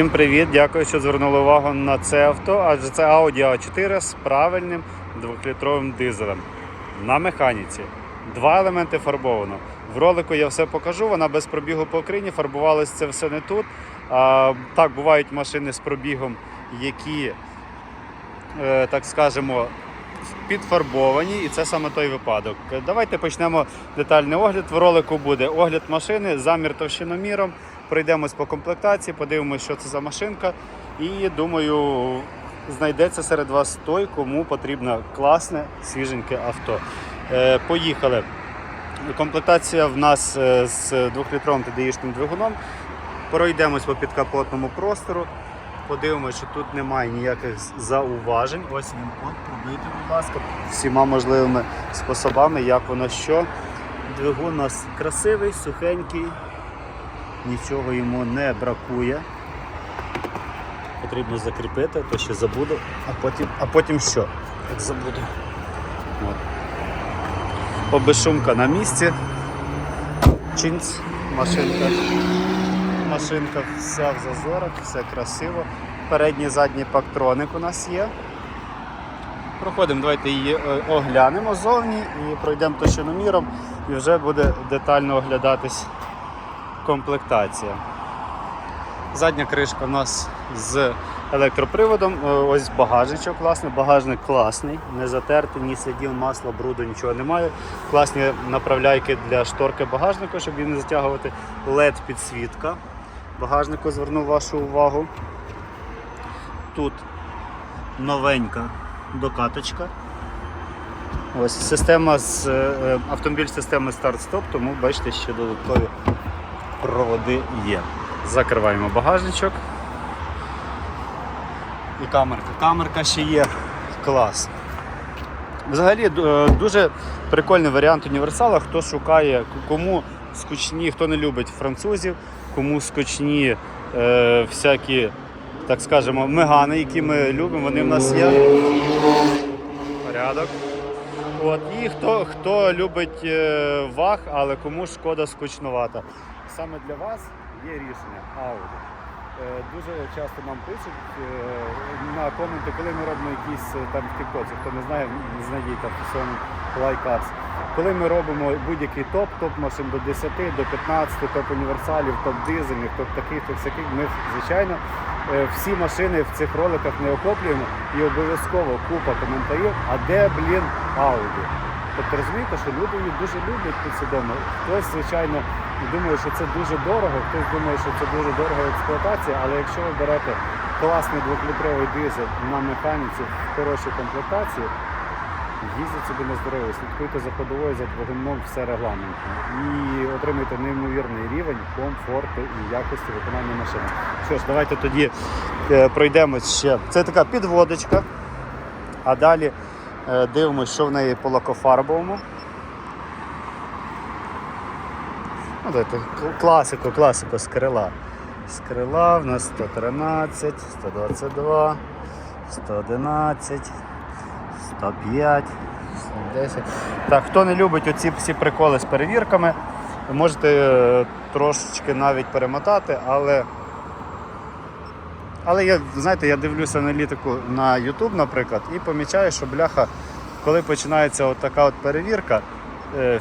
Всім привіт, дякую, що звернули увагу на це авто, адже це Audi A4 з правильним 2-літровим дизелем на механіці. Два елементи фарбовано. В ролику я все покажу, вона без пробігу по Україні, фарбувалось це все не тут. А, так, бувають машини з пробігом, які, е, так скажемо, підфарбовані, і це саме той випадок. Давайте почнемо детальний огляд. В ролику буде огляд машини, замір товщиноміром. Пройдемось по комплектації, подивимося, що це за машинка. І думаю, знайдеться серед вас той, кому потрібно класне, свіженьке авто. Е, поїхали. Комплектація в нас е, з 2-літровим TDI-шним двигуном. Пройдемось по підкапотному простору. Подивимося, що тут немає ніяких зауважень. Ось він код, пробийте, будь ласка, всіма можливими способами, як воно що. Двигун у нас красивий, сухенький, нічого йому не бракує. Потрібно закріпити, то ще забуду, а потім, а потім що? Як забуду. От. Обешумка на місці. Чинц, машинка. Машинка вся в зазорах, все красиво. Передній задній пактроник у нас є. Проходимо, давайте її е, оглянемо ззовні і пройдемо товщиноміром і вже буде детально оглядатись комплектація. Задня кришка у нас з електроприводом. Е, Ось багажничок класний, багажник класний, не затертий, ні слідів, масла, бруду, нічого немає. Класні направляйки для шторки багажника, щоб її не затягувати. LED підсвітка. Багажнику зверну вашу увагу. Тут новенька докаточка. Ось система з е, е, автомобіль системи старт-стоп, тому бачите, що додаткові проводи є. Закриваємо багажничок. І камерка. Камерка ще є. Клас. Взагалі е, дуже прикольний варіант універсала. Хто шукає, кому скучні, хто не любить французів, кому скучні е, всякі, так скажемо, мегани, які ми любимо, вони в нас є. Порядок. От, і хто, хто любить е, ваг, але кому шкода скучнувата. Саме для вас є рішення Audi. Е, Дуже часто нам пишуть е, на коменти, коли ми робимо якісь е, там в хто не знає, не знайдіть там в лайкарс. Коли ми робимо будь-який топ, топ машин до 10, до 15, топ універсалів, топ дизельних, топ таких, топ всяких, ми звичайно всі машини в цих роликах не охоплюємо і обов'язково купа коментарів, а де, блін, Audi. Тобто розумієте, що люди дуже люблять підсвідомо. Хтось, звичайно, думає, що це дуже дорого, хтось думає, що це дуже дорога експлуатація, але якщо ви берете класний двохлітровий дизель на механіці в хорошій комплектації, їздіть собі на здоров'я, слідкуйте за ходовою, за двигуном, все регламентно. І отримуйте неймовірний рівень комфорту і якості виконання машини. Що ж, давайте тоді е, пройдемось ще. Це така підводочка, а далі е, дивимося, що в неї по лакофарбовому. Ну, давайте кл- класику, класику з крила. З крила в нас 113, 122, 111, 105, 110. Так, хто не любить оці всі приколи з перевірками, ви можете е, трошечки навіть перемотати, але. Але я, знаєте, я дивлюся аналітику на YouTube, наприклад, і помічаю, що бляха, коли починається от така от перевірка,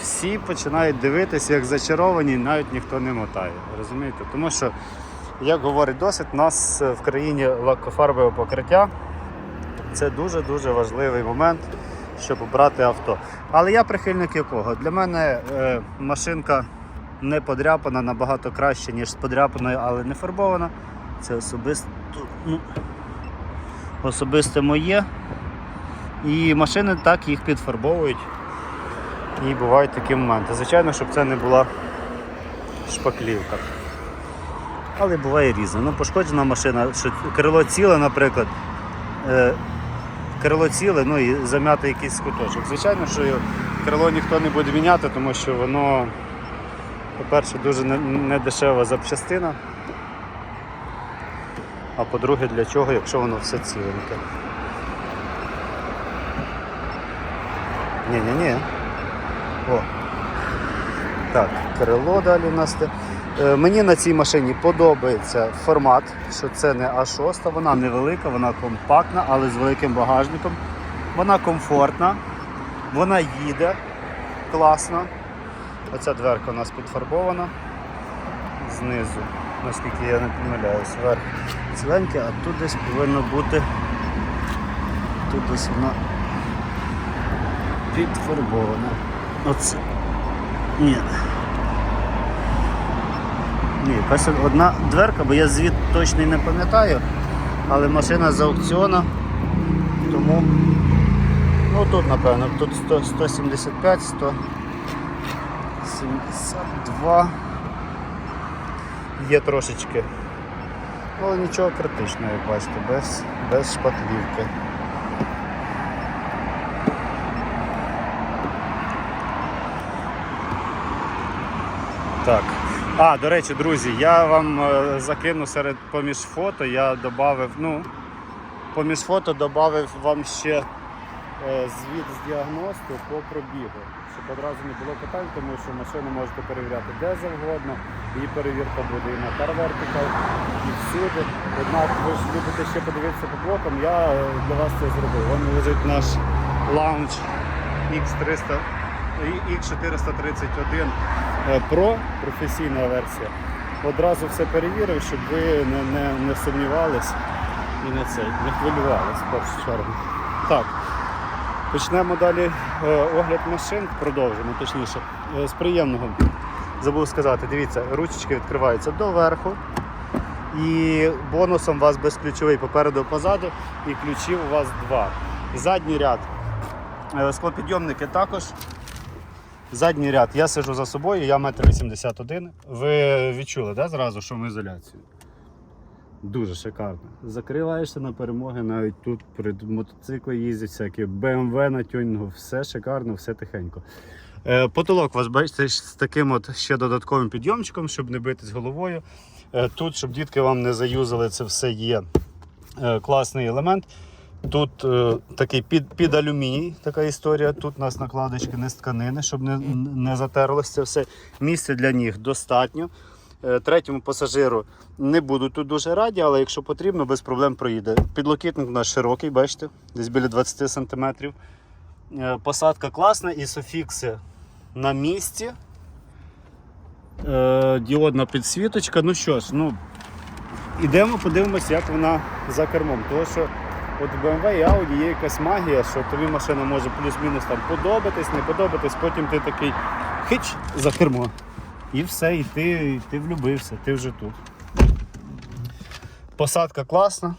всі починають дивитися, як зачаровані, навіть ніхто не мотає. Розумієте? Тому що, як говорить досвід, у нас е, в країні лакофарбове покриття. Це дуже-дуже важливий момент, щоб обрати авто. Але я прихильник якого? Для мене е, машинка не подряпана набагато краще, ніж з подряпаною, але не фарбована. Це особисто, ну, особисте моє. І машини так їх підфарбовують. І бувають такі моменти. Звичайно, щоб це не була шпаклівка. Але буває різне. Ну, пошкоджена машина, що крило ціле, наприклад. Е, крило ціле, ну і зам'яти якийсь куточок. Звичайно, що крило ніхто не буде міняти, тому що воно, по-перше, дуже недешева запчастина. А по-друге, для чого, якщо воно все ціленьке? Ні-ні-ні. Так, крило далі у нас. Е, Мені на цій машині подобається формат, що це не А6, вона невелика, вона компактна, але з великим багажником. Вона комфортна, вона їде класно. Оця дверка у нас підфарбована знизу, наскільки я не помиляюсь, верх ціленький, а тут десь повинно бути. Тут десь вона підфарбована. Оце. Ні. Ні, якась одна дверка, бо я звіт точно не пам'ятаю, але машина з аукціону, тому ну тут напевно, тут 100, 175, 172 є трошечки. Але нічого критичного, як бачите, без, без шпатлівки. Так. А, до речі, друзі, я вам е, закину серед поміж фото, я додав, ну, поміж фото додав вам ще е, звіт з діагности по пробігу, щоб одразу не було питань, тому що машину можете перевіряти де завгодно, її перевірка буде і на Car Vertical, і всюди. Однак ви ж любите ще подивитися по блокам, я е, для вас це зробив. Вон лежить наш лаунч X300, X431 е, Pro, професійна версія. Одразу все перевірив, щоб ви не, не, не сумнівались і не це, не хвилювались в першу чергу. Так, почнемо далі е, огляд машин, продовжимо точніше. Е, з приємного забув сказати, дивіться, ручечки відкриваються доверху. І бонусом у вас безключовий попереду позаду, і ключів у вас два. Задній ряд. Е, Склопідйомники також. Задній ряд. Я сижу за собою, я 1,81 м. Ви відчули да, зразу шумоізоляцію? Дуже шикарно. Закриваєшся на перемоги, навіть тут перед мотоцикли їздять всякі BMW на тюнінгу, все шикарно, все тихенько. Е, Потолок у вас бачите з таким от ще додатковим підйомчиком, щоб не битись головою. Е, Тут, щоб дітки вам не заюзали, це все є е, класний елемент. Тут е, такий під, під алюміній така історія. Тут у нас накладочки не з тканини, щоб не, не затерлося все. Місця для ніг достатньо. Е, Третьому пасажиру не будуть тут дуже раді, але якщо потрібно, без проблем проїде. Підлокітник у нас широкий, бачите, десь біля 20 см. Посадка класна і софікси на місці. Е, Діодна підсвіточка. Ну що ж, ну, ідемо подивимося, як вона за кермом. Тому що от у BMW і Audi є якась магія, що тобі машина може плюс-мінус там подобатись, не подобатись, потім ти такий хич за кермо. І все, і ти, і ти влюбився, ти вже тут. Посадка класна.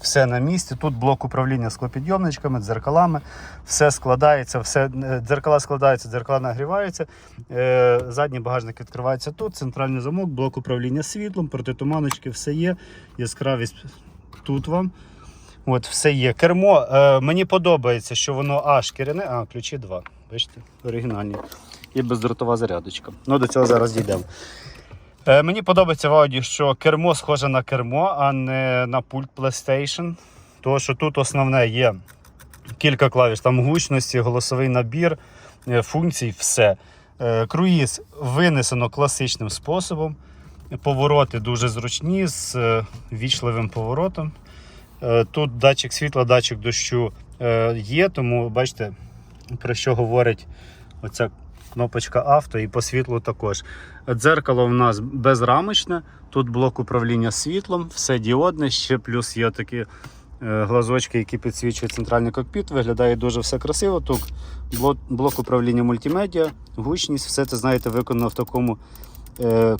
Все на місці. Тут блок управління склопідйомничками, дзеркалами. Все складається, все, е, дзеркала складаються, дзеркала нагріваються. Е, задній багажник відкривається тут, центральний замок, блок управління світлом, протитуманочки, все є. Яскравість тут вам. От, все є. Кермо. Е, мені подобається, що воно аж шкіряне, а ключі два. Бачите, оригінальні. І бездротова зарядочка. Ну, до цього зараз дійдемо. Е, мені подобається в Audi, що кермо схоже на кермо, а не на пульт PlayStation. Тому що тут основне є кілька клавіш, там гучності, голосовий набір, е, функцій, все. Е, Круїз винесено класичним способом. Повороти дуже зручні з е, вічливим поворотом. Е, Тут датчик світла, датчик дощу е, є, тому бачите, про що говорить оця кнопочка авто і по світлу також. Дзеркало в нас безрамочне, тут блок управління світлом, все діодне, ще плюс є такі е, глазочки, які підсвічують центральний кокпіт. Виглядає дуже все красиво. Тут блок, управління мультимедіа, гучність, все це знаєте, виконано в такому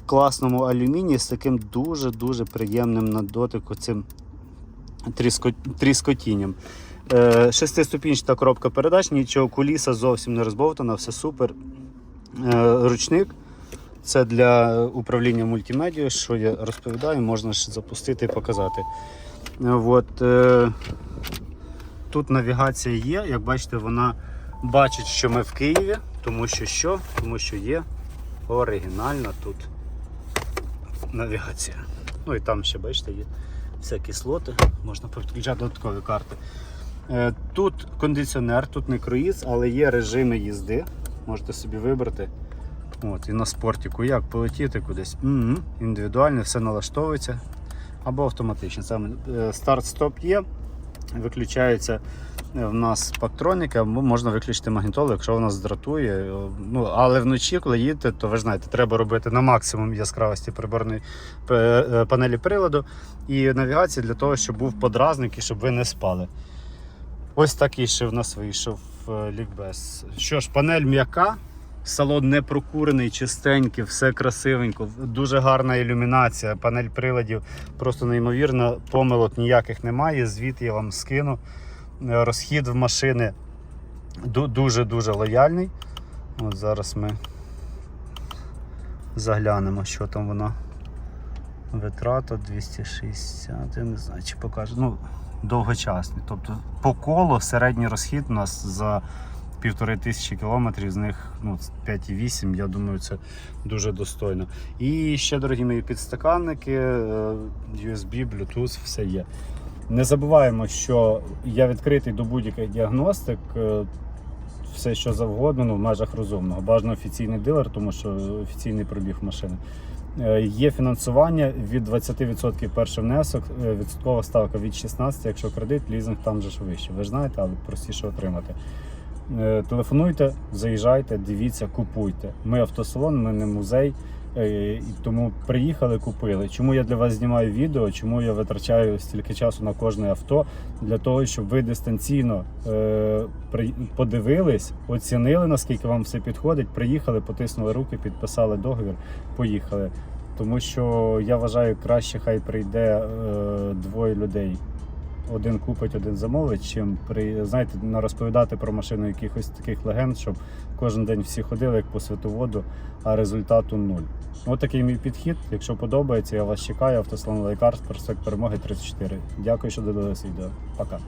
класному алюмінії з таким дуже-дуже приємним на дотику цим тріскотінням. Е, Шестиступінчата коробка передач, нічого куліса зовсім не розбовтана, все супер. Е, Ручник. Це для управління мультимедією, що я розповідаю, можна ж запустити і показати. Е, От, тут навігація є, як бачите, вона бачить, що ми в Києві, тому що що? Тому що є оригінальна тут навігація. Ну і там ще, бачите, є всякі слоти, можна підключати додаткові карти. Е, Тут кондиціонер, тут не круїз, але є режими їзди. Можете собі вибрати От, і на спортіку як полетіти кудись. М-м, індивідуально, все налаштовується або автоматично. Саме е, старт-стоп є, виключається е, в нас пактроніка, можна виключити магнітолу, якщо вона здратує. Ну, але вночі, коли їдете, то ви знаєте, треба робити на максимум яскравості приборної е, панелі приладу і навігації для того, щоб був подразник і щоб ви не спали. Ось такий ще в нас вийшов е, лікбез. Що ж, панель м'яка, салон не прокурений, чистенький, все красивенько, дуже гарна ілюмінація, панель приладів просто неймовірна, помилок ніяких немає. Звіт я вам скину. Е, Розхід в машини дуже-дуже лояльний. От зараз ми заглянемо, що там вона. Витрата 260, я не знаю, чи покаже. Ну, довгочасний. Тобто по колу середній розхід у нас за півтори тисячі кілометрів, з них ну, 5,8, я думаю, це дуже достойно. І ще, дорогі мої підстаканники, е, USB, Bluetooth, все є. Не забуваємо, що я відкритий до будь-яких діагностик. е, Все, що завгодно, ну, в межах розумного. Бажано офіційний дилер, тому що офіційний пробіг машини. Е, Є фінансування від 20% перший внесок, е, відсоткова ставка від 16%, якщо кредит, лізинг там же ж вище. Ви ж знаєте, але простіше отримати. Телефонуйте, заїжджайте, дивіться, купуйте. Ми автосалон, ми не музей. Е, Тому приїхали, купили. Чому я для вас знімаю відео? Чому я витрачаю стільки часу на кожне авто? Для того, щоб ви дистанційно е, подивились, оцінили, наскільки вам все підходить. Приїхали, потиснули руки, підписали договір, поїхали. Тому що я вважаю, краще хай прийде е, двоє людей. Один купить, один замовить, чим при знаєте, на розповідати про машину якихось таких легенд, щоб кожен день всі ходили як по світоводу, а результату нуль. Ось такий мій підхід. Якщо подобається, я вас чекаю. Автослон Лайкар, проспект перемоги 34. Дякую, що додивилися відео. Пока.